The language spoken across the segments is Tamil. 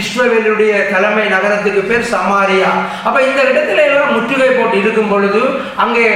இஸ்ரவேலுடைய தலைமை நகரத்துக்கு பேர் சமாரியா. அப்ப இந்த இடத்துல எல்லாம் முற்றுகை போட்டு இருக்கும் பொழுது அங்கே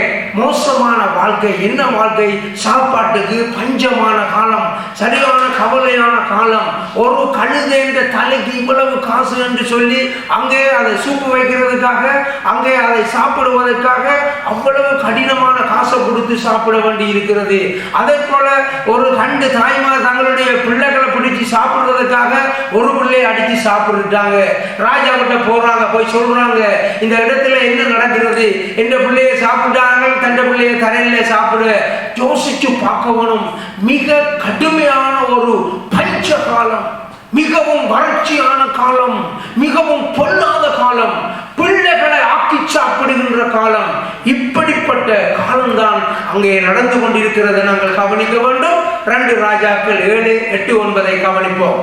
மோசமான வாழ்க்கை என்ன வாழ்க்கை? சாப்பாட்டுக்கு பஞ்சமான காலம் சரியான கவலையான காலம். ஒரு கழுதைன்ற தலைக்கு இவ்வளவு காசு என்று சொல்லி அங்கே அதை சூப்பு வைக்கிறதுக்காக அங்கே அதை சாப்பிடுவதற்காக அவ்வளவு கடினமான காசை கொடுத்து சாப்பிட வேண்டி இருக்கிறது. அதே போல ஒரு கண்டு தாய்மார் தங்களுடைய பிள்ளைகளை பிடிச்சி சாப்பிடுறதுக்காக ஒரு பிள்ளை அடித்து சாப்பிட்டுட்டாங்க. ராஜா கிட்ட போறாங்க போய் சொல்றாங்க இந்த இடத்துல என்ன நடக்கிறது? எந்த பிள்ளையை சாப்பிட்டாங்க தண்ட பிள்ளையை தரையில சாப்பிடு. யோசிச்சு பார்க்க வேணும் மிக கடுமையான ஒரு பஞ்ச காலம். மிகவும் வறட்சியான காலம். மிகவும் பொல்லாத காலம். பிள்ளைகளை ஆக்கி சாப்பிடுகின்ற காலம். இப்படிப்பட்ட காலம்தான் அங்கே நடந்து கொண்டிருக்கிறதை நாங்கள் கவனிக்க வேண்டும். ரெண்டு ராஜாக்கள் ஏழு எட்டு ஒன்பதை கவனிப்போம்.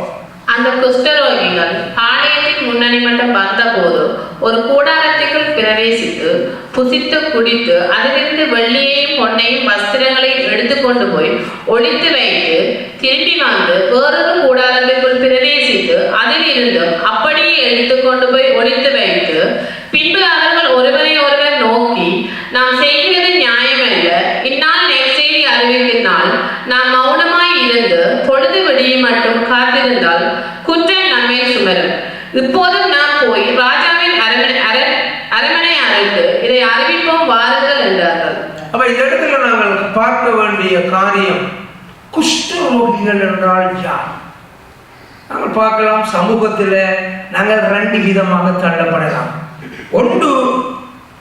அந்த குஷ்டரோகிகள் ஆலயத்தின் முன்னணி மட்டும் வந்தபோது ஒரு கூடாரத்திற்குள் பிரவேசித்து புசித்து குடித்து அதிலிருந்து வெள்ளியையும் பொன்னையும் வஸ்திரங்களையும் எடுத்துக்கொண்டு போய் ஒழித்து வைத்து திரும்பி வந்து வேறொரு கூடாரத்திற்குள் பிரவேசித்து அதில் இருந்து அப்படியே எடுத்துக்கொண்டு போய் ஒழித்து வைத்து பின்பு அவர்கள் ஒருவரை ஒருவர் நோக்கி நாம் செய்கிறது நியாயமல்ல. இந்நாள் நெக்ஸ்ட் அறிவிக்கும் நாள் நாம் மௌன இருந்து பொழுது வெளியே மட்டும் காத்திருந்தால் குற்றம் நம்மை சுமரும். இப்போதும் நாம் போய் ராஜாவின் அரண்மனை அர- அரண்மனை அழைத்து இதை அறிவிப்போம் வாருங்கள் என்றார்கள். அப்ப இந்த இடத்துல நாங்கள் பார்க்க வேண்டிய காரியம் குஷ்டரோகிகள் என்றால் யார்? நாங்கள் பார்க்கலாம் சமூகத்தில் நாங்கள் ரெண்டு விதமாக தள்ளப்படலாம். ஒன்று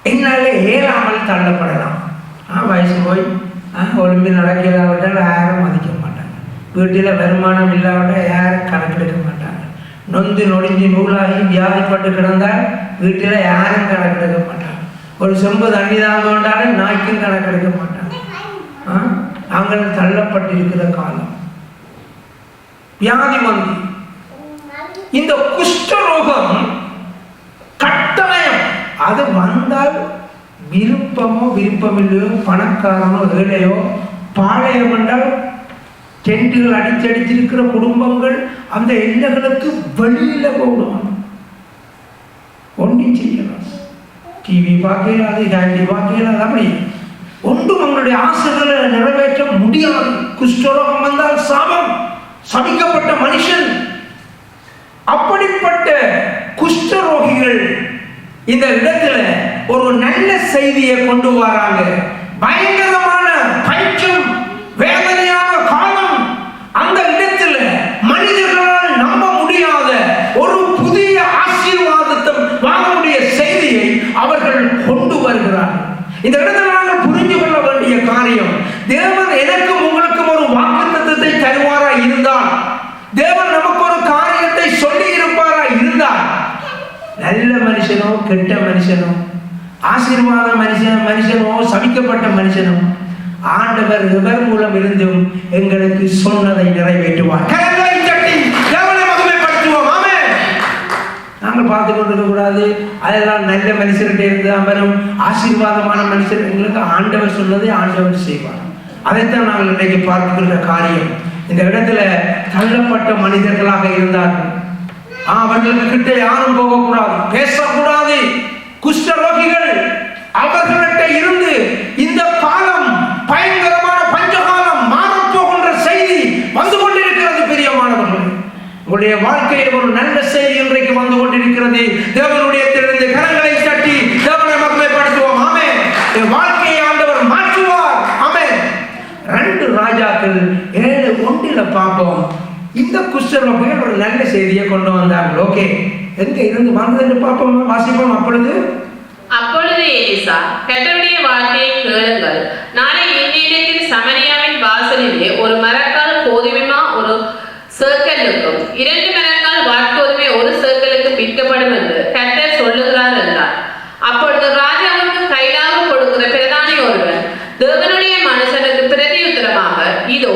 என்னால் ஏறாமல் தள்ளப்படலாம். ஆ வயசு போய் ஒழுங்கு நடக்கலாவிட்டால் யாரும் மதிக்க வீட்டில் வருமானம் இல்லாவிட்டால் யாரும் கணக்கெடுக்க மாட்டாங்க. நொந்து நொடிஞ்சு நூலாகி வியாதிப்பட்டு கிடந்தால் வீட்டில் யாரும் கணக்கெடுக்க மாட்டாங்க. ஒரு செம்பு தண்ணி தான் வேண்டாலும் நாய்க்கும் கணக்கெடுக்க மாட்டாங்க. ஆ? தள்ளப்பட்டு தள்ளப்பட்டிருக்கிற காலம். வியாதி வந்து இந்த குஷ்டரோகம் கட்டாயம். அது வந்தால் விருப்பமோ விருப்பமில்லையோ பணக்காரனோ ஏழையோ பாளையம் என்றால் டென்ட்டுகள் அடிச்சடிச்சிருக்கிற குடும்பங்கள் அந்த எல்லைகளுக்கு வெளியில் போகணும். ஒன்றும் செய்யலாம். டிவி பார்க்கலாது கேண்டி பார்க்கலாது அப்படி ஒன்றும் அவங்களுடைய ஆசைகளை நிறைவேற்ற முடியாது. குஷ்டரோகம் வந்தால் சாபம். சபிக்கப்பட்ட மனுஷன். அப்படிப்பட்ட குஷ்டரோகிகள் இந்த இடத்துல ஒரு நல்ல செய்தியை கொண்டு வராங்க. பயங்கரமான பஞ்சம் வேதனை காலம் அந்த இடத்துல மனிதர்களால் நம்ப முடியாத ஒரு புதிய ஆசீர்வாதத்தை வாங்கக்கூடிய செய்தியை அவர்கள் கொண்டு வருகிறார்கள் இந்த இடத்துல நாங்கள் புரிஞ்சு கொள்ள வேண்டிய காரியம் தேவன் எனக்கும் உங்களுக்கும் ஒரு வாக்குத்தத்தத்தை தருவாரா இருந்தால் தேவன் நமக்கு ஒரு காரியத்தை சொல்லி இருப்பாரா இருந்தால் நல்ல மனுஷனோ கெட்ட மனுஷனோ ஆசீர்வாத மனுஷன் மனுஷனோ சபிக்கப்பட்ட மனுஷனோ ஆண்டவர் இவர் மூலம் இருந்தும் எங்களுக்கு சொன்னதை நிறைவேற்றுவார் கரங்களை தட்டி தேவனை மகிமைப்படுத்துவோம் ஆமென் நாங்கள் பார்த்து கொண்டு கூடாது. அதெல்லாம் நல்ல மனுஷர்கிட்ட இருந்து அவரும் ஆசீர்வாதமான மனுஷர் எங்களுக்கு ஆண்டவர் சொன்னதை ஆண்டவர் செய்வார். அதைத்தான் நாங்கள் இன்றைக்கு பார்க்கின்ற காரியம். இந்த இடத்துல தள்ளப்பட்ட மனிதர்களாக இருந்தார்கள். அவர்களுக்கு கிட்ட யாரும் போகக்கூடாது. பேசக்கூடாது. குஷ்டரோகிகள் அவர்களிட்ட இருந்து இந்த காலம் பயங்கரமாக பஞ்சகாலம் மாறப்போகின்ற செய்தி வந்து கொண்டிருக்கிறது பிரியமானவர்கள் உங்களுடைய வாழ்க்கையில் ஒரு நல்ல செய்தி இன்றைக்கு வந்து கொண்டிருக்கிறது. தேவனுடைய திறந்து கரங்களை தட்டி தேவனை மகிமைப்படுத்துவோம். ஆமே என் வாழ்க்கையை ஆண்டவர் மாற்றுவார். ஆமே ரெண்டு ராஜாக்கள் ஏழு ஒன்றில் பார்ப்போம் இந்த குஷ்டரோகிகள் ஒரு நல்ல செய்தியை கொண்டு வந்தார்கள். ஓகே. எங்க இருந்து வந்ததுன்னு பார்ப்போம் வாசிப்போம் அப்பொழுது. அப்பொழுது எலிசா கர்த்தருடைய வார்த்தையை கேளுங்கள். நாளை இந்நேரத்தில் சமரியாவின் வாசலிலே ஒரு மரக்கால் போதுமா ஒரு சர்க்கிளுக்கும் இரண்டு மரங்கள் வாட்கோதுமை ஒரு சர்க்கிளுக்கு விற்கப்படும் என்று கர்த்தர் சொல்லுகிறார் என்றார். அப்பொழுது ராஜாவுக்கு கைதாக கொடுக்கிற பிரதானி ஒருவன் தேவனுடைய மனுஷனுக்கு பிரதியுத்தரமாக இதோ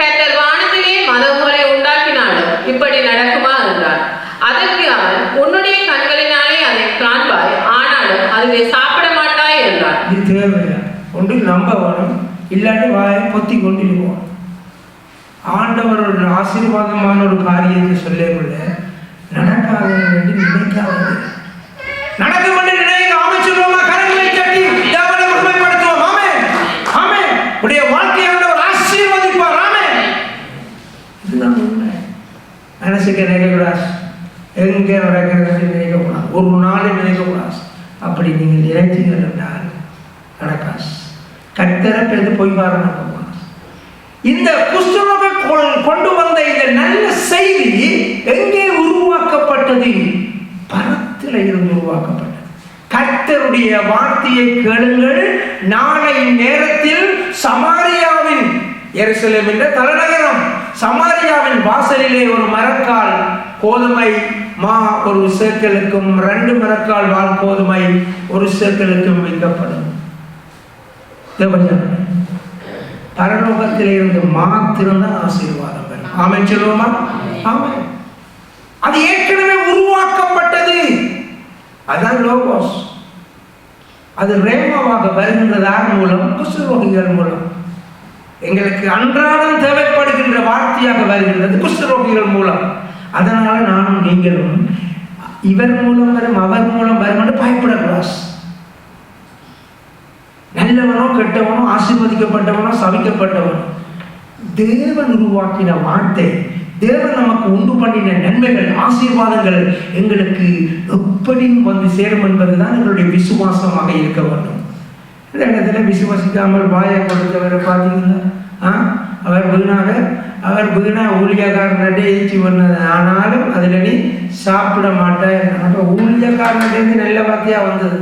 கர்த்தர் வானத்திலே மதகுகளை உண்டாக்கினாலும் இப்படி நடக்குமா? என்றார். அதற்கு அவன் உன்னுடைய கண்களினாலே அதை காண்பாய் ஆனாலும் அதிலே சாப்பிட மாட்டாய் என்றார். இது தேவையா? ஒன்று நம்ப வேணும் இல்லாட்டி வாயை பொத்தி கொண்டிருவோம் ஆண்டவர் ஒரு ஆசீர்வாதமான ஒரு காரியத்தை சொல்லக்குள்ள நடக்காத வேண்டி வந்து. நடக்கும் என்று நினைங்க ஆமென் கரங்களை தட்டி தேவனை மகிமைப்படுத்துவோம். ஆமென். உடைய ஆசீர்வதிப்பார். இதுதான் உண்மை. மனசுக்கு நினைக்கக்கூடாது எங்கே நடக்கிறது நினைக்கக்கூடாது. ஒரு நினைக்கக்கூடாது. அப்படி நீங்கள் நினைச்சீங்கள் என்றால் நடக்காது. கத்தரை பேருந்து போய் பாருங்க. இந்த கொண்டு வந்த இந்த நல்ல செய்தி எங்கே உருவாக்கப்பட்டது? பரத்தில் இருந்து உருவாக்கப்பட்டது. கர்த்தருடைய வார்த்தையை கேளுங்கள். நாளை நேரத்தில் சமாரியாவின் எருசலேம் என்ற தலைநகரம் சமாரியாவின் வாசலிலே ஒரு மரக்கால் கோதுமை மா ஒரு சேக்கலுக்கும் ரெண்டு மரக்கால் வால் கோதுமை ஒரு சேக்கலுக்கும் வைக்கப்படும். தேவஜனமே, பரலோகத்தில் இருந்து மாத்திரம்தான் ஆசீர்வாதம் பெறும். ஆமை சொல்லுவோமா? ஆமென். அது ஏற்கனவே உருவாக்கப்பட்டது. அதான் லோகோஸ். அது ரேமாவாக வருகின்றதார் மூலம் குஷ்டரோகிகள் மூலம். எங்களுக்கு அன்றாடம் தேவைப்படுகின்ற வார்த்தையாக வருகின்றது குஷ்டரோகிகள் மூலம். அதனால நானும் நீங்களும் இவர் மூலம் வரும் அவர் மூலம் வரும் என்று பயப்படக்கூடாது. நல்லவனோ கெட்டவனோ ஆசீர்வதிக்கப்பட்டவனோ சவிக்கப்பட்டவனோ. தேவன் உருவாக்கின வார்த்தை தேவன் நமக்கு உண்டு பண்ணின நன்மைகள் ஆசீர்வாதங்கள் எங்களுக்கு எப்படியும் வந்து சேரும் என்பதுதான் எங்களுடைய விசுவாசமாக இருக்க வேண்டும். இந்த இடத்துல விசுவாசிக்காமல் வாயை கொடுத்தவரை பார்த்தீங்களா? ஆ? அவர் வீணாக அவர் வீணா ஊழியக்காரன்டே ஏற்றி பண்ணது ஆனாலும் அதில் நீ சாப்பிட மாட்டேன் அப்போ ஊழியக்காரன்டேருந்து நல்ல வார்த்தையா வந்தது?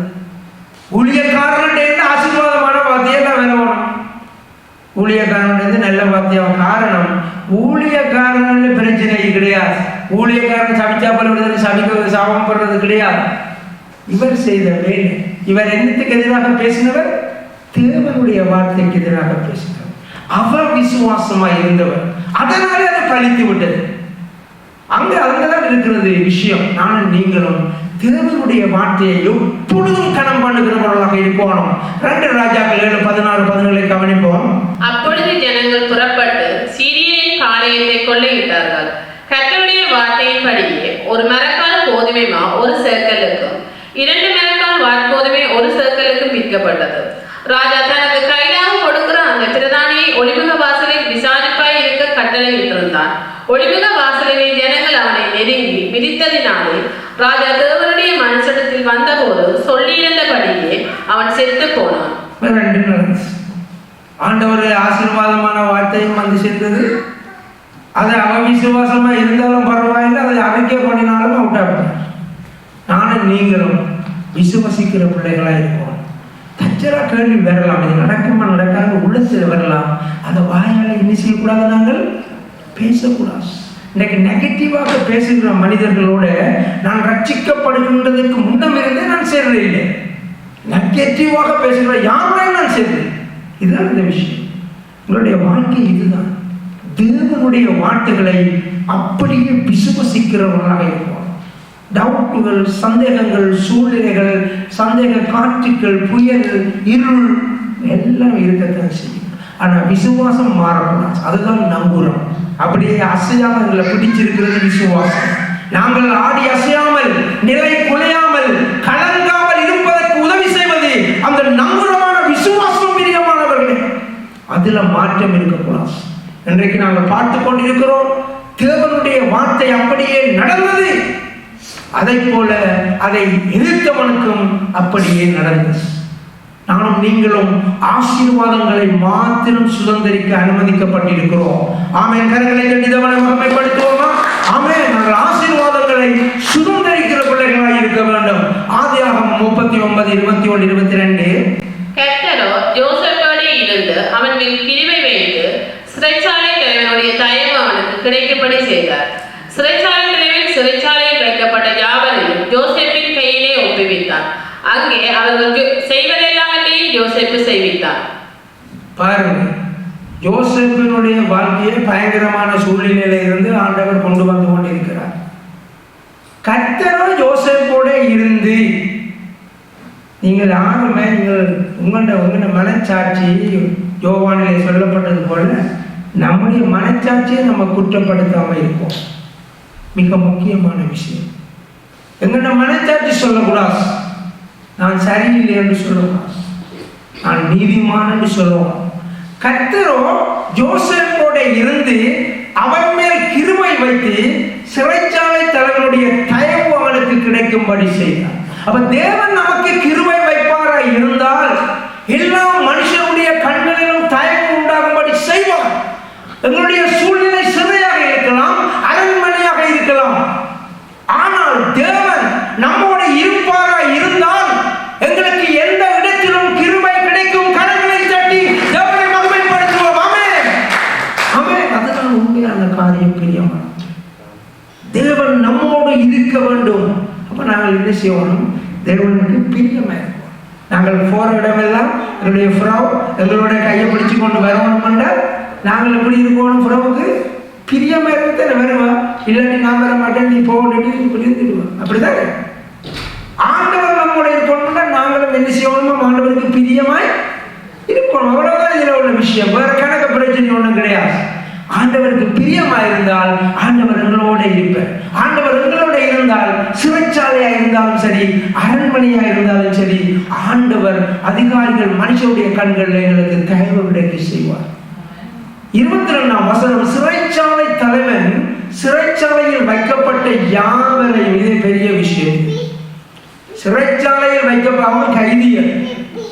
ஊழியக்காரனே வார்த்தையே தான் வேணும் ஊழியக்காரன்றது நல்ல வார்த்தையாகும் காரணம் ஊழியக்காரன் பிரச்சனை கிடையாது. ஊழியக்காரன் சமைச்சா பண்ணுறது சமைக்க சாபம் பண்ணுறது கிடையாது. இவர் செய்த வேலை. இவர் என்னத்துக்கு எதிராக பேசினவர்? தேவனுடைய வார்த்தைக்கு எதிராக பேசினவர். அவர் விசுவாசமா இருந்தவர். அதனாலே அதை பழித்து விட்டது. அங்கே அங்கதான் இருக்கிறது விஷயம். நானும் நீங்களும் தேவனுடைய வார்த்தையை எப்பொழுதும் கணம் பண்ணுகிறவர்களாக இருப்போம் ரெண்டு ராஜாக்கள் ஏழு பதினாறு பதினேழு கவனிப்போம். அப்பொழுது ஜனங்கள் புறப்பட்டு சீரியரின் காளையத்தை கொள்ளையிட்டார்கள். கத்தருடைய வார்த்தையின்படியே ஒரு மரக்கால் கோதுமை மா ஒரு சேர்க்கலுக்கும் இரண்டு மரக்கால் வார்கோதுமை ஒரு சேர்க்கலுக்கும் விற்கப்பட்டது. ராஜா தனக்கு கைதாக கொடுக்கிற அந்த பிரதானியை ஒளிமுக வாசலில் விசாரிப்பாய் இருக்க கட்டளையிட்டிருந்தான். ஒளிமுக வாசலிலே ஜனங்கள் அவனை நெருங்கி மிதித்ததினாலே ராஜா வந்தபோது சொல்லியிருந்தபடியே அவன் செத்து போனான். ரெண்டு நடந்துச்சு ஆசீர்வாதமான வார்த்தையும் வந்து சேர்ந்தது. அது அவன் விசுவாசமா இருந்தாலும் பரவாயில்லை அதை அறிக்கை பண்ணினாலும் அவுட் ஆகிட்டார் நானும் நீங்களும் விசுவசிக்கிற பிள்ளைகளா இருக்கும் தச்சரா கேள்வி வரலாம் இது நடக்குமா நடக்காது உள்ளத்தில் வரலாம். அதை வாயால என்ன செய்யக்கூடாது நாங்கள்? பேசக்கூடாது. இன்னைக்கு நெகட்டிவாக பேசுகிற மனிதர்களோட நான் ரட்சிக்கப்படுகின்றதுக்கு முன்னம் இருந்தே நான் சேர்றதில்லை. நெகட்டிவாக பேசுகிற யாருமே நான் சேர்றேன் இதுதான் இந்த விஷயம். உங்களுடைய வாழ்க்கை இதுதான். தேவனுடைய வார்த்தைகளை அப்படியே விசுவசிக்கிறவர்களாக இருப்போம். டவுட்டுகள் சந்தேகங்கள் சூழ்நிலைகள் சந்தேக காற்றுக்கள் புயல் இருள் எல்லாம் இருக்கத்தான் செய்யும். ஆனால் விசுவாசம் மாறக்கூடாது. அதுதான் நம்புறோம் அப்படியே அசையாமல் எங்களை பிடிச்சிருக்கிறது விசுவாசம். நாங்கள் ஆடி அசையாமல் நிலை குலையாமல் கலங்காமல் இருப்பதற்கு உதவி செய்வது அந்த நம்புறமான விசுவாசம் பிரியமானவர்களே. அதுல மாற்றம் இருக்கக்கூடாது. இன்றைக்கு நாங்கள் பார்த்து கொண்டிருக்கிறோம் தேவனுடைய வார்த்தை அப்படியே நடந்தது. அதை போல அதை எதிர்த்தவனுக்கும் அப்படியே நடந்தது. நானும் நீங்களும் ஆசீர்வாதங்களை மாத்திரம் சுதந்திரிக்க அனுமதிக்கப்பட்டிருக்கிறோம். ஆமே கரங்களை கண்டிதவனை மகிமைப்படுத்துவோமா? ஆமே நாங்கள் ஆசீர்வாதங்களை சுதந்திரிக்கிற பிள்ளைகளாக இருக்க வேண்டும். ஆதியாகம் முப்பத்தி ஒன்பது இருபத்தி ஒன்று இருபத்தி ரெண்டு கெட்டரோ ஜோசப்போடே இருந்து அவன் மேல் கிருபை வைத்து சிறைச்சாலை தலைவனுடைய தயவு அவனுக்கு கிடைக்கப்படி செய்தார். சிறைச்சாலை தலைவன் சிறைச்சாலையில் வைக்கப்பட்ட யாவரையும் ஜோசப்பின் கையிலே ஒப்புவித்தார் அங்கே அவர்கள் செய்வதெல்லாம் செய்வதெல்லாவற்றையும் ஜோசப்பு செய்வித்தார். பாருங்க யோசேப்பினுடைய வாழ்க்கையை பயங்கரமான சூழ்நிலையில இருந்து ஆண்டவர் கொண்டு வந்து கொண்டிருக்கிறார். கர்த்தரோ யோசேப்போட இருந்து நீங்கள் யாருமே நீங்கள் உங்களோட உங்களோட மனச்சாட்சி யோவானிலே சொல்லப்பட்டது போல நம்முடைய மனச்சாட்சியை நம்ம குற்றப்படுத்தாமல் இருப்போம். மிக முக்கியமான விஷயம். எங்கள்ட மனச்சாட்சி சொல்லக்கூடாது. நான் சரியில்லை என்று சொல்லக்கூடாது. நான் நீதிமான் என்று சொல்லுவோம். கத்தரோ ஜோசப்போட இருந்து அவன் மேல் கிருமை வைத்து சிறைச்சாலை தலைவனுடைய தயவு அவனுக்கு கிடைக்கும்படி செய்தார். அப்ப தேவன் நமக்கு கிருமை வைப்பாரா இருந்தால் எல்லா மனுஷனுடைய கண்களிலும் தயவு உண்டாகும்படி செய்வார். எங்களுடைய சூழ்நிலை சிறையாக இருக்கலாம் அரண்மனையாக இருக்கலாம் ஆனால் தேவன் நம்மோட இருப்பாரா இருந்தால் எங்களுக்கு எந்த இடத்திலும் கிருபை கிடைக்கும் கரங்களை தட்டி தேவனை மகிமைப்படுத்துவோம் ஆமென் ஆமென் அதுதான் உண்மையான காரியம் பிரியமான தேவன் நம்மோடு இருக்க வேண்டும் அப்ப நாங்கள் என்ன செய்யணும். தேவனுக்கு பிரியமாக இருக்கும் நாங்கள் போற இடமெல்லாம் எங்களுடைய ஃப்ரோ எங்களுடைய கையை பிடிச்சு கொண்டு வரணும் என்றால் நாங்கள் எப்படி இருக்கணும் ஃப்ரோவுக்கு பிரியமாக இருக்க வருவா? இல்லாட்டி நான் வர மாட்டேன் நீ போகணும் இப்படி இருந்துடுவோம் அப்படிதானே ஆண்டவர் நம்மோட இருக்கணும்னா நாங்களும் என்ன செய்யணும் ஆண்டவருக்கு பிரியமாய் இருக்கணும். அவ்வளவுதான் இதுல உள்ள விஷயம். வேற கணக்கு பிரச்சனை ஒண்ணும் கிடையாது. ஆண்டவருக்கு பிரியமா இருந்தால் ஆண்டவர் எங்களோட இருப்பார். ஆண்டவர் எங்களோட இருந்தால் சிறைச்சாலையா இருந்தாலும் சரி அரண்மனையா இருந்தாலும் சரி ஆண்டவர் அதிகாரிகள் மனுஷனுடைய கண்களில் எங்களுக்கு தயவு கிடைக்க செய்வார். இருபத்தி ரெண்டாம் வசனம் சிறைச்சாலை தலைவன் சிறைச்சாலையில் வைக்கப்பட்ட யாவரையும் இது பெரிய விஷயம்? சிறைச்சாலையில் வைக்கப்படாமல் கைதிய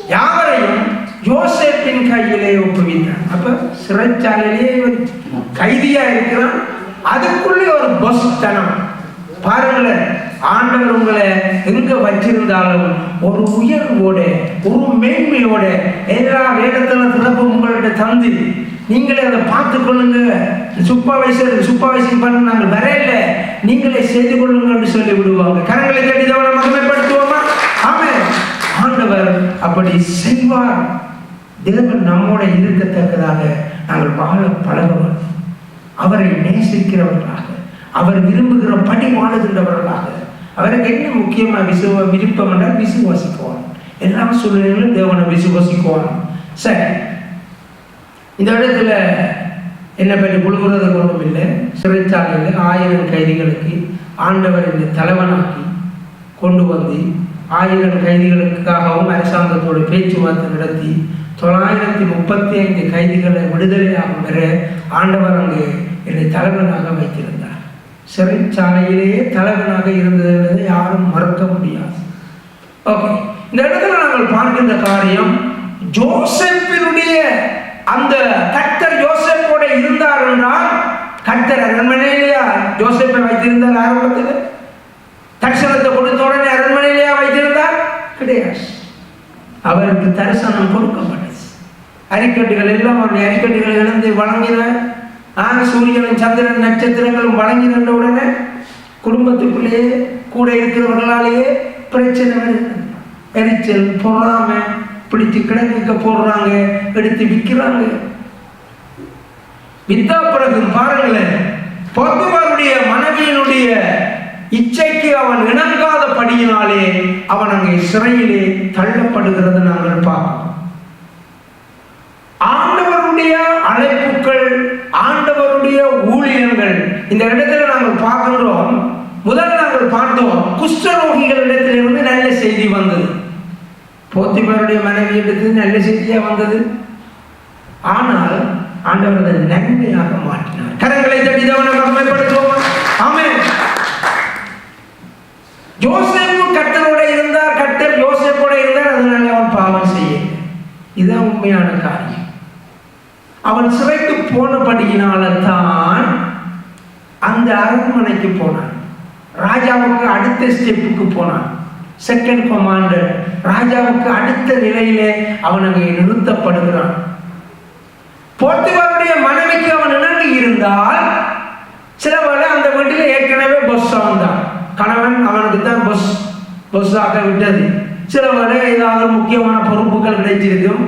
யாவரையும் யோசேப்பின் கையிலே ஒப்புவித்தான் அப்ப சிறைச்சாலையிலே கைதியா இருக்கிறான். அதுக்குள்ளே ஒரு பஸ் தனம் பாருங்களேன் ஆண்டவர் உங்களை எங்க வச்சிருந்தாலும் ஒரு உயர்வோட ஒரு மேன்மையோட எல்லா வேடத்துல திறப்பு உங்கள்கிட்ட தந்து நீங்களே அதை பார்த்து கொள்ளுங்க. சூப்பர்வைசர் சூப்பர்வைசிங் பண்ண நாங்கள் வரையில நீங்களே செய்து கொள்ளுங்கன்னு சொல்லி விடுவாங்க. கரங்களை தேடி தவணை மகிமைப்படுத்துவோமா? ஆமே ஆண்டவர் அப்படி செய்வார். தேவன் நம்மோட இருக்கத்தக்கதாக நாங்கள் வாழ பழகவர் அவரை நேசிக்கிறவர்களாக அவர் விரும்புகிற படி வாழுகின்றவர்களாக அவருக்கு என்ன முக்கியமா விசுவ விருப்பம் என்றால் விசுவாசிக்குவான் எல்லா சூழ்நிலையிலும் தேவனை விசுவாசிக்குவான் சரி. இந்த இடத்துல என்ன பற்றி புழுகுறது ஒன்றும் இல்லை. சிறைச்சாலையில் ஆயிரம் கைதிகளுக்கு ஆண்டவர் இந்த தலைவனாக்கி கொண்டு வந்து ஆயிரம் கைதிகளுக்காகவும் அரசாங்கத்தோடு பேச்சுவார்த்தை நடத்தி தொள்ளாயிரத்தி முப்பத்தி ஐந்து கைதிகளை விடுதலையாகும் பெற ஆண்டவர் அங்கு என்னை தலைவனாக வைத்திருந்தார். சிறைச்சாலையிலேயே தலைவனாக இருந்தது என்பதை யாரும் மறக்க முடியாது. ஓகே இந்த இடத்துல நாங்கள் பார்க்கின்ற காரியம் ஜோசப்பினுடைய அந்த கர்த்தர் ஜோசப்போட இருந்தார் என்றால் கர்த்தர் அரண்மனையிலேயா ஜோசப்பை வைத்திருந்தார் ஆரம்பத்தில்? தட்சணத்தை கொடுத்த உடனே அரண்மனையிலேயா வைத்திருந்தார்? கிடையாது. அவருக்கு தரிசனம் கொடுக்கப்பட்டது. அரிக்கட்டுகள் எல்லாம் அவருடைய அரிக்கட்டுகள் இழந்து வழங்கின ஆக சூரியனும் சந்திரன் நட்சத்திரங்களும் வழங்கின உடனே குடும்பத்துக்குள்ளேயே கூட இருக்கிறவர்களாலேயே பிரச்சனை வருகிறது. எரிச்சல் பொறாம பிடிச்சு கிடக்க போடுறாங்க எடுத்து விற்கிறாங்க. வித்தா பிறகு பாருங்களேன் பொத்துவாருடைய மனைவியினுடைய இச்சைக்கு அவன் இணங்காத படியினாலே அவன் அங்கே சிறையிலே தள்ளப்படுகிறது நாங்கள் பார்க்கிறோம். ஆண்டவருடைய அழைப்புகள் ஆண்டவருடைய ஊழியர்கள் இந்த இடத்துல நாங்கள் பார்க்கின்றோம். முதல் நாங்கள் பார்த்தோம் குஷ்டரோகிகள் இடத்திலிருந்து நல்ல செய்தி வந்தது. போத்திபருடைய மனைவி எடுத்து நல்ல செய்தியா வந்தது. ஆனால் ஆண்டவர் அதை நன்மையாக மாற்றினார். கரங்களை தட்டி தேவனை மகிமைப்படுத்துவோமா? யோசேப்பு கர்த்தரோட இருந்தார் கர்த்தர் யோசேப்போட இருந்தார் அதனால அவன் பாவம் செய்ய இதுதான் உண்மையான காரியம். அவன் சிறைக்கு போனபடியினால தான் அந்த அரண்மனைக்கு போனான். ராஜாவுக்கு அடுத்த ஸ்டெப்புக்கு போனான். செகண்ட் கமாண்டர் ராஜாவுக்கு அடுத்த நிலையிலே அவன் அங்கே நிறுத்தப்படுகிறான். போர்த்துகாருடைய மனைவிக்கு அவன் இணங்கி இருந்தால் சில வேளை அந்த வீட்டில் ஏற்கனவே பஸ் தான் கணவன் அவனுக்கு தான் பஸ் பஸ்ஸாக விட்டது. சில வரை ஏதாவது முக்கியமான பொறுப்புகள் கிடைச்சிருக்கும்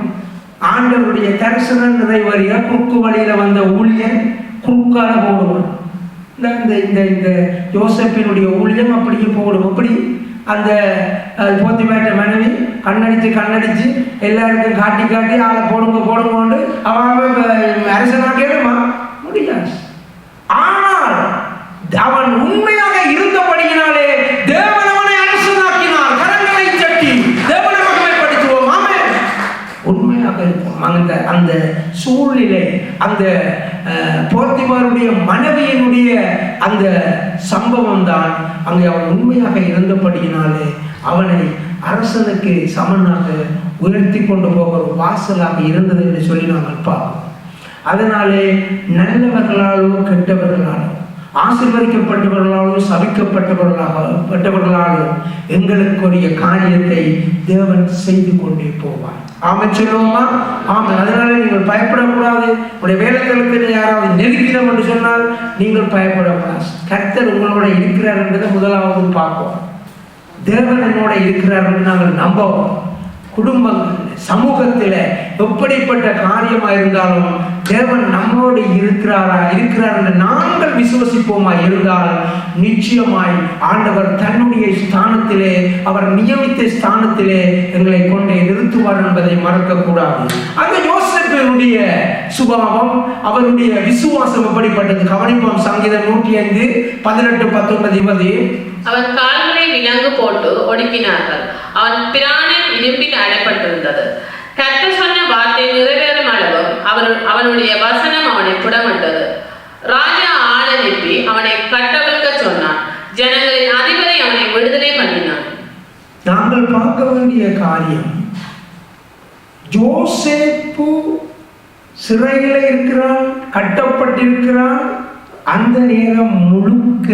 ஆண்டவருடைய தரிசன நிறைவேறிய குறுக்கு வழியில் வந்த ஊழியன் குறுக்கால போடுவான் இந்த இந்த இந்த இந்த யோசப்பினுடைய ஊழியம் அப்படியே போடும். அப்படி அந்த போத்திமேட்ட மனைவி கண்ணடிச்சு கண்ணடிச்சு எல்லாருக்கும் காட்டி காட்டி ஆளை போடுங்க போடுங்கன்னு அவன் அரசனா கேளுமா முடியாது. ஆனால் அவன் உண்மை இருந்தபடியினாலே தேவன் சம்பவம் அந்த சூழ்நிலை அந்த போர்த்திமாருடைய மனைவியினுடைய அந்த சம்பவம் தான் அங்கே அவன் உண்மையாக இருந்தபடியினாலே அவனை அரசனுக்கு சமனாக உயர்த்தி கொண்டு போக ஒரு வாசலாக இருந்தது என்று சொல்லி நாங்கள் பார்ப்போம் அதனாலே நல்லவர்களாலோ கெட்டவர்களாலோ ஆசீர்வதிக்கப்பட்டவர்களாலோ சபிக்கப்பட்டவர்களாக பட்டவர்களாலோ எங்களுக்குரிய காரியத்தை தேவன் செய்து கொண்டே போவார். ஆமை சொல்லுவோமா? ஆமாம் அதனால நீங்கள் பயப்படக்கூடாது. உடைய வேலைத்தளத்தில் யாராவது நெருக்கிறோம் என்று சொன்னால் நீங்கள் பயப்படக்கூடாது. கர்த்தர் உங்களோட இருக்கிறார் என்பதை முதலாவது பார்ப்போம். தேவன் என்னோட இருக்கிறார் என்று நாங்கள் நம்பவும். குடும்பங்கள் சமூகத்தில் எப்படிப்பட்ட காரியமா இருந்தாலும் தேவன் நம்மோடு இருக்கிறாரா இருக்கிறார் என்று நாங்கள் விசுவசிப்போமா இருந்தால் நிச்சயமாய் ஆண்டவர் தன்னுடைய ஸ்தானத்திலே அவர் நியமித்த ஸ்தானத்திலே எங்களை கொண்டே நிறுத்துவார் என்பதை மறக்கக்கூடாது. அந்த யோசப்பினுடைய சுபாவம் அவருடைய விசுவாசம் எப்படிப்பட்டது? கவனிப்போம் சங்கீதம் நூற்றி ஐந்து பதினெட்டு பத்தொன்பது இருபது. அவர் விலங்கு போட்டு ஒடுக்கினார்கள். அவன் பிராணன் இரும்பில் அடைப்பட்டிருந்தது. கத்த சொன்ன வார்த்தை நிறைவேறும் அளவும் அவன் அவனுடைய வசனம் அவனை புடமிட்டது. ராஜா ஆள் அனுப்பி அவனை கட்டவிழ்க்க சொன்னான். ஜனங்களின் அதிபரை அவனை விடுதலை பண்ணினான். நாங்கள் பார்க்க வேண்டிய காரியம் ஜோசேப்பு சிறையில் இருக்கிறான் கட்டப்பட்டிருக்கிறான் அந்த நேரம் முழுக்க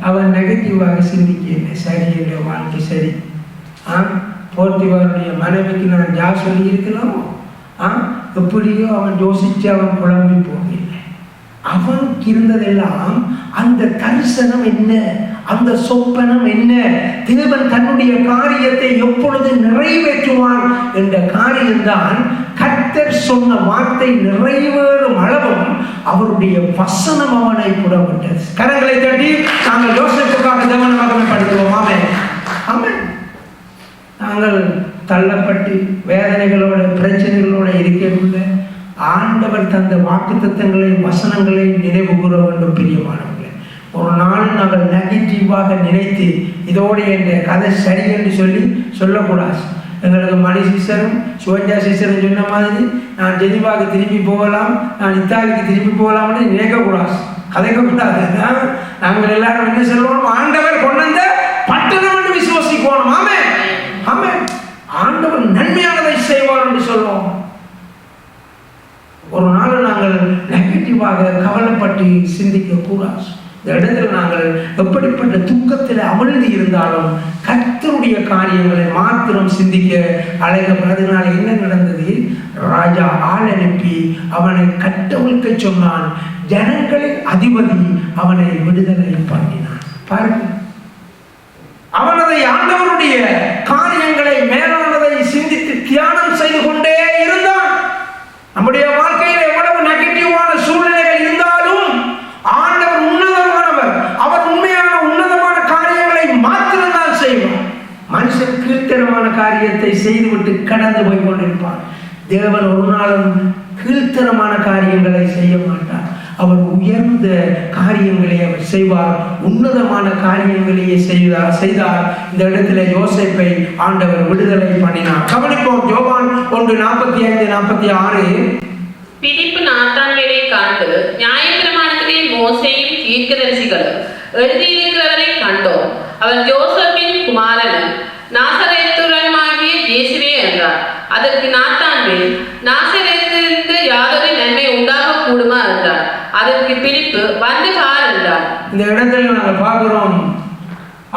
அவன் நெகட்டிவாக சிந்திக்கல சரி என்ற வாழ்க்கை சரி. ஆ? போர்த்திவாருடைய மனைவிக்கு நான் ஜா சொல்லியிருக்கிறோம் ஆ? எப்படியோ அவன் யோசித்து அவன் குழம்பி போகிறேன். அவனுக்கு இருந்ததெல்லாம் அந்த தரிசனம் என்ன? அந்த சொப்பனம் என்ன? தேவன் தன்னுடைய காரியத்தை எப்பொழுது நிறைவேற்றுவான் என்ற காரியம்தான் கர்த்தர் சொன்ன வார்த்தை நிறைவேறும் அளவும் அவருடைய வசனம் அவனை புறப்பட்டது கரங்களை தட்டி நாங்கள் யோசிப்புக்காக தேவனமாக படிக்கிறோம் ஆமே ஆமே நாங்கள் தள்ளப்பட்டு வேதனைகளோட பிரச்சனைகளோட இருக்கக்குள்ள ஆண்டவர் தந்த வாக்குத்தத்தங்களை வசனங்களை நினைவு கூற வேண்டும் பிரியமானவர்களே ஒரு நாள் நாங்கள் நெகட்டிவாக நினைத்து இதோடு என்ற கதை சரி என்று சொல்லி சொல்லக்கூடாது. எங்களுக்கு மணி சிஸ்டரும் சுவஞ்சா சிஸ்டரும் சொன்ன மாதிரி நான் ஜெனிவாவுக்கு திரும்பி போகலாம் நான் இத்தாலிக்கு திரும்பி போகலாம்னு நினைக்கக்கூடாது. கதைக்கக்கூடாது. நாங்கள் எல்லாரும் என்ன சொல்லுவோம்? ஆண்டவர் கொண்டு வந்த பட்டணம் என்று விசுவசிக்கணும் ஆமே ஆமே ஆண்டவர் நன்மையானதை செய்வார் என்று சொல்லுவோம் ஒரு நாள் நாங்கள் குறிப்பாக கவலைப்பட்டு சிந்திக்க கூடாது. இந்த இடத்துல நாங்கள் எப்படிப்பட்ட துக்கத்தில் அமிழ்ந்து இருந்தாலும் கத்தருடைய காரியங்களை மாத்திரம் சிந்திக்க அழைக்கப்பட்டதுனால என்ன நடந்தது? ராஜா ஆள் அனுப்பி அவனை கட்டவிழ்க்க சொன்னான். ஜனங்களின் அதிபதி அவனை விடுதலை பண்ணினான். பாருங்க. அவனதை ஆண்டவருடைய காரியங்களை மேலானதை சிந்தித்து தியானம் செய்து கொண்டே இருந்தான். நம்முடைய வாழ்க்கை எவ்வளவு நெகட்டிவான சூழ்நிலைகள் இருந்தாலும் ஆண்டவர் உன்னதமானவர் அவர் உண்மையான உன்னதமான காரியங்களை மாத்திரம்தான் செய்வார் மனுஷன் கீழ்த்தரமான காரியத்தை செய்துவிட்டு கடந்து போய் கொண்டிருப்பான் தேவன் ஒரு நாளும் கீழ்த்தரமான காரியங்களை செய்ய மாட்டார். அவர் உயர்ந்த காரியங்களை அவர் செய்வார். உன்னதமான காரியங்களையே செய்தார் செய்தார். இந்த இடத்துல யோசேப்பை ஆண்டவர் விடுதலை பண்ணினார். கவனிப்போம் ஜோபான் ஒன்று நாற்பத்தி ஐந்து நாற்பத்தி ஆறு பிடிப்பு நாத்தான்வேலை காண்டு நியாயப்பிரமாணத்திலே மோசையும் தீர்க்கதரிசிகளும் எழுதியிருக்கிறவரை கண்டோம். அவர் ஜோசப்பின் குமாரனும் நாசரேத்துரனுமாகிய இயேசுவே என்றார். அதற்கு நாத்தான்வேல் நாசரேத்திலிருந்து யாதொரு நன்மை உண்டாக கூடுமா? என்றார். அதற்கு பிடிப்பு வந்து பார் என்றார். இந்த இடத்தில் நாங்கள் பார்க்குறோம்.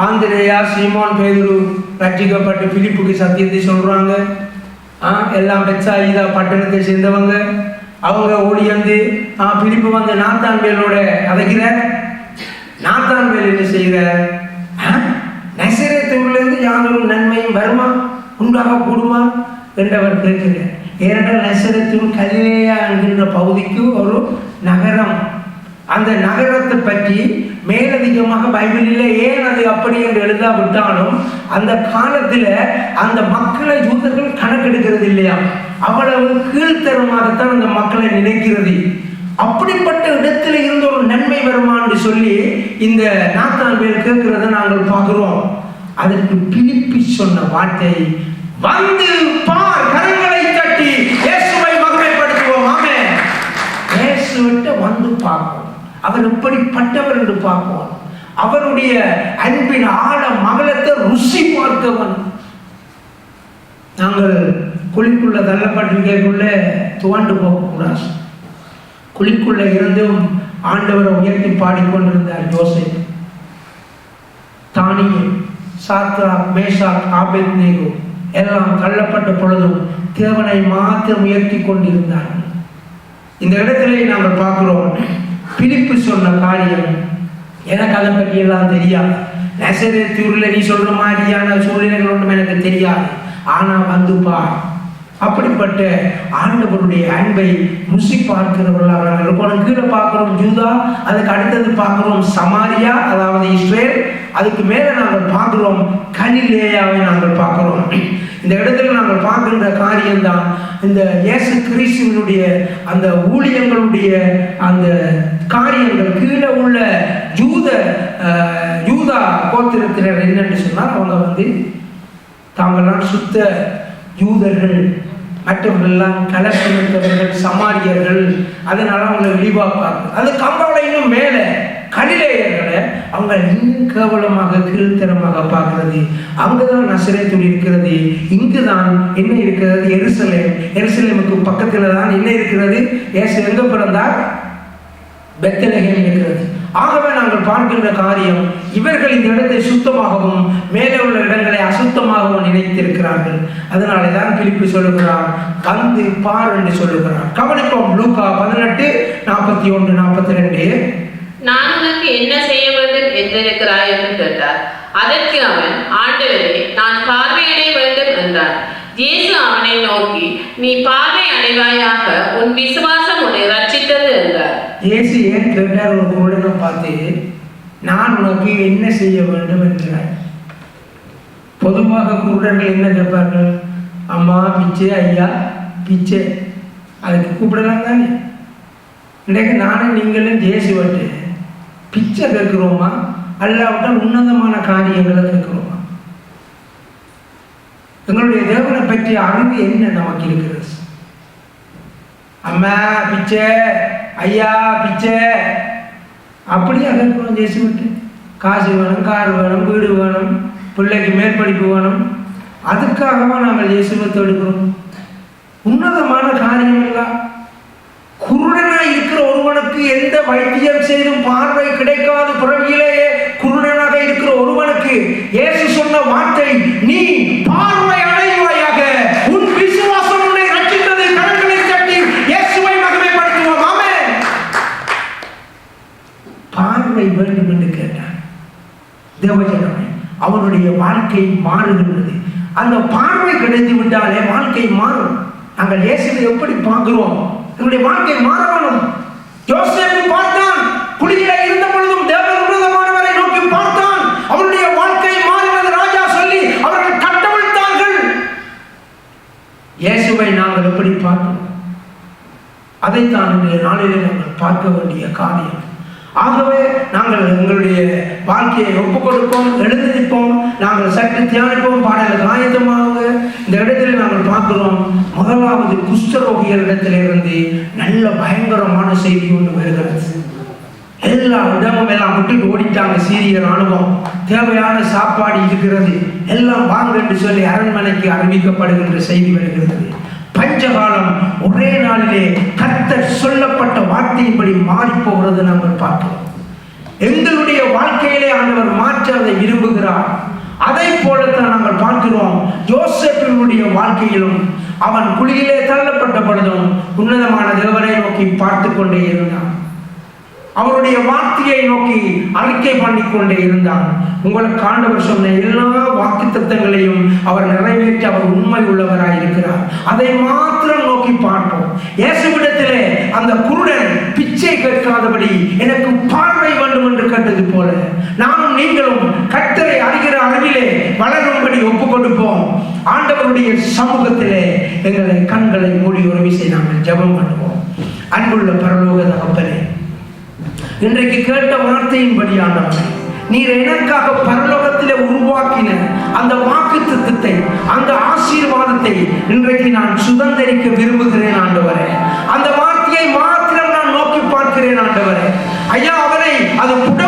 ஆந்திரேயா சீமான் பேதுரு ரட்சிக்கப்பட்டு பிலிப்புக்கு சத்தியத்தை சொல்றாங்க. ஆ எல்லாம் பெச்சாயிதா பட்டணத்தை சேர்ந்தவங்க. அவங்க ஓடி வந்து பிலிப்பு வந்து நாத்தான் வேலோட அதைக்கிற? நாத்தான் வேல் என்ன செய்கிற? நசரேத்தூர்லேருந்து யாரும் நன்மையும் வருமா? உண்டாக கூடுமா? என்றவர் கேட்கிறார். ஏனென்றால் நசரத்தூர் கலிலேயா என்கின்ற பகுதிக்கு ஒரு நகரம். அந்த நகரத்தை பற்றி மேலதிகமாக பைபிளில் ஏன் அது அப்படி என்று எழுதாவிட்டாலும் அந்த காலத்தில் அந்த மக்களை யூதர்கள் கணக்கெடுக்கிறது இல்லையா? அவ்வளவு கீழ்த்தரமாகத்தான் அந்த மக்களை நினைக்கிறது. அப்படிப்பட்ட இடத்துல இருந்து ஒரு நன்மை வருமான்னு சொல்லி இந்த நாத்தான் பேர் கேட்கிறத நாங்கள் பார்க்குறோம். அதற்கு பிலிப்பி சொன்ன வார்த்தை வந்து பார் கரங்களை தட்டி இயேசு இயேசுவிட்ட வந்து பார்ப்போம். அவர் எப்படிப்பட்டவர் என்று பார்ப்போம். அவருடைய அன்பின் ஆழ மகளத்தை ருசி பார்க்கவன் நாங்கள் குழிக்குள்ள தள்ளப்பட்டிருக்கைக்குள்ள துவண்டு போகக்கூடாது. குழிக்குள்ள இருந்தும் ஆண்டவரை உயர்த்தி பாடிக்கொண்டிருந்தார் யோசை தானியம் சாத்ரா மேஷாக் ஆபேத்நேகோ எல்லாம் தள்ளப்பட்ட பொழுதும் தேவனை மாத்திரம் உயர்த்தி கொண்டிருந்தார்கள் இந்த இடத்திலே நாங்கள் பார்க்கிறோம் பிலிப்பு சொன்ன காரியம். எனக்கு அதை பற்றி எல்லாம் தெரியாது தூரில் நீ சொல்ற மாதிரியான சூழ்நிலைகள் ஒன்றும் எனக்கு தெரியாது. ஆனால் வந்து பார் அப்படிப்பட்ட ஆண்டவருடைய அன்பை ருசி பார்க்கிறவர்களாக நாங்கள் இருக்கணும் கீழே பார்க்கிறோம் ஜூதா அதுக்கு அடுத்தது பார்க்கிறோம் சமாரியா அதாவது இஸ்ரேல். அதுக்கு மேலே நாங்கள் பார்க்கிறோம் கலிலேயாவை நாங்கள் பார்க்கிறோம். இந்த இடத்துல நாங்கள் பார்க்கின்ற காரியம்தான் இந்த இயேசு கிறிஸ்துவனுடைய அந்த ஊழியங்களுடைய அந்த காரியங்கள். கீழே உள்ள ஜூத ஜூதா கோத்திரத்தினர் என்னன்னு சொன்னால் அவங்க வந்து தாங்கள்லாம் சுத்த யூதர்கள் மற்றவர்கள்லாம் கலர் கலப்பினத்தவர்கள் சமாரியர்கள் அதனால அவங்களை இழிவாப்பாங்க அது கம்பாவில் இன்னும் மேலே கலிலேயர்களை அவங்க இன்னும் கேவலமாக கீழ்த்தரமாக பார்க்கிறது. அங்குதான் நசரேத்துள் இருக்கிறது. இங்கு தான் என்ன இருக்கிறது? எருசலேம். எருசலேமுக்கு பக்கத்தில் தான் என்ன இருக்கிறது? ஏசு எங்க பிறந்தார்? பெத்தலகம் இருக்கிறது. ஆகவே நாங்கள் பார்க்கின்ற காரியம் இவர்கள் இந்த இடத்தை சுத்தமாகவும் மேலே உள்ள இடங்களை அசுத்தமாகவும் நினைத்திருக்கிறார்கள். அதனாலே தான் பிலிப்பு சொல்லுகிறார் கந்து பார் என்று சொல்லுகிறார். கவனிப்போம் லூகா பதினெட்டு நாற்பத்தி ஒன்று நாற்பத்தி ரெண்டு நான் உனக்கு என்ன செய்ய வேண்டும் என்றிருக்கிறாய் என்று கேட்டார். அதற்கு அவன் ஆண்டவரே நான் பார்வையிட வேண்டும் என்றான். இயேசு அவனை நோக்கி நீ பார்வை அடைவாயாக உன் விசுவாசம் உன்னை ரட்சித்தது என்றார். இயேசு ஏன் கேட்டார் ஒரு கூட பார்த்து நான் உனக்கு என்ன செய்ய வேண்டும் என்றார். பொதுவாக குருடர்கள் என்ன கேட்பார்கள்? அம்மா பிச்சை ஐயா பிச்சை. அதுக்கு கூப்பிடலாம் தானே? இன்றைக்கு நானும் நீங்களும் தேசிவட்டு பிச்சை கேட்குறோமா? அல்லாவிட்டால் உன்னதமான காரியங்களை கேட்குறோமா? எங்களுடைய தேவனை பற்றிய அறிவு என்ன நமக்கு இருக்கிறது? அம்மா பிச்சை ஐயா பிச்சை. அப்படியே அகற்புறம் ஜேசு விட்டு காசு வேணும் கார் வேணும் வீடு வேணும் பிள்ளைக்கு மேற்படிப்பு வேணும். அதுக்காகவா நாங்கள் இயேசுவத்தை எடுக்கிறோம் உன்னதமான காரியம் எல்லாம் குருடனா இருக்கிற ஒருவனுக்கு எந்த வைத்தியம் செய்தும் பார்வை கிடைக்காத பிறவியிலேயே குருடன் ஒருவனுக்கு இயேசு சொன்ன வார்த்தை நீ பார்வை அடைவாயாக உன் விசுவாசம் உன்னை ரட்சித்தது. கரங்களை தட்டி இயேசுவை மகிமைப்படுத்துவோம். ஆமே பார்வை வேண்டும் என்று கேட்டான். தேவஜனமே அவனுடைய வாழ்க்கை மாறுகின்றது. அந்த பார்வை கிடைத்து விட்டாலே வாழ்க்கை மாறும். நாங்கள் இயேசுவை எப்படி பார்க்கிறோம்? எங்களுடைய வாழ்க்கை மாறணும். யோசேப்பு பார்த்தான் குழியில இருந்த பொழுதும் தேவன் உன்னதமானவரை நோக்கி பார்த்தான் அவனுடைய வாழ்க்கை மாறினது ராஜா சொல்லி அவர்கள் கட்டவிழ்த்தார்கள் இயேசுவை நாங்கள் எப்படி பார்ப்போம்? அதைத்தான் இன்றைய நாளிலே நாங்கள் பார்க்க வேண்டிய காரியம். ஆகவே நாங்கள் எங்களுடைய வாழ்க்கையை ஒப்புக் கொடுப்போம் எழுதி நிற்போம் நாங்கள் சற்று தியானிப்போம் பாடல்கள் ஆயத்தமாக. இந்த இடத்துல நாங்கள் பார்க்கிறோம் முதலாவது குஷ்டரோகிகள் இடத்திலிருந்து நல்ல பயங்கரமான செய்தி ஒன்று வருகிறது. எல்லா இடமும் எல்லாம் விட்டுட்டு ஓடிட்டாங்க சீரிய ராணுவம் தேவையான சாப்பாடு இருக்கிறது. எல்லாம் வாங்க என்று சொல்லி அரண்மனைக்கு அறிவிக்கப்படுகின்ற செய்தி வருகிறது. பஞ்சகாலம் ஒரே நாளிலே கத்தர் சொல்லப்பட்ட வார்த்தையின்படி மாறி போகிறது நாங்கள் பார்க்கிறோம். எங்களுடைய வாழ்க்கையிலே ஆண்டவர் மாற்ற அதை விரும்புகிறார் அதை போலத்தான் நாங்கள் பார்க்கிறோம். ஜோசப்பினுடைய வாழ்க்கையிலும் அவன் குழியிலே தள்ளப்பட்ட பொழுதும் உன்னதமான தேவரை நோக்கி பார்த்து கொண்டே இருந்தான். அவருடைய வார்த்தையை நோக்கி அறிக்கை பண்ணிக்கொண்டே இருந்தான் உங்களுக்கு ஆண்டவர் சொன்ன எல்லா வாக்கு தத்தங்களையும் அவர் நிறைவேற்றி அவர் உண்மை உள்ளவராய் இருக்கிறார். அதை மாத்திரம் நோக்கி பார்ப்போம். இயேசுவிடத்திலே அந்த குருடன் பிச்சை கேட்காதபடி எனக்கு பார்வை வேண்டும் என்று கேட்டது போல நானும் நீங்களும் கத்தரை அறிகிற அளவிலே வளரும்படி ஒப்பு கொடுப்போம் ஆண்டவருடைய சமூகத்திலே எங்களை கண்களை மூடி ஒரு விசை நாங்கள் ஜெபம் பண்ணுவோம். அன்புள்ள பரலோக தகப்பனே இன்றைக்கு கேட்ட வார்த்தையின்படியானவரை நீர் எனக்காக பரலோகத்திலே உருவாக்கின அந்த வாக்கு திட்டத்தை அந்த ஆசீர்வாதத்தை இன்றைக்கு நான் சுதந்திரிக்க விரும்புகிறேன் ஆண்டவரே. அந்த வார்த்தையை மாத்திரம் நான் நோக்கி பார்க்கிறேன் ஆண்டவரே. ஐயா அவரை அது புட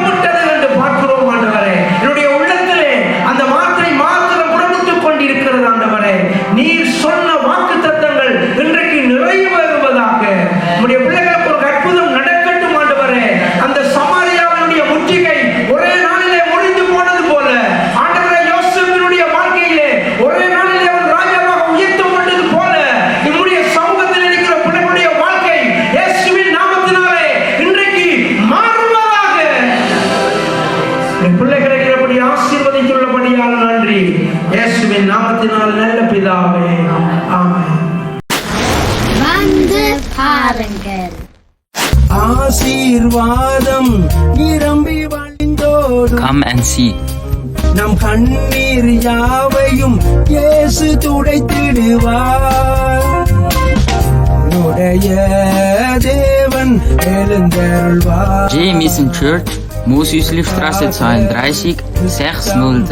Shirt Musislivstraße zweiunddreißig, sechs null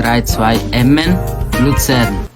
Emmen, Luzern.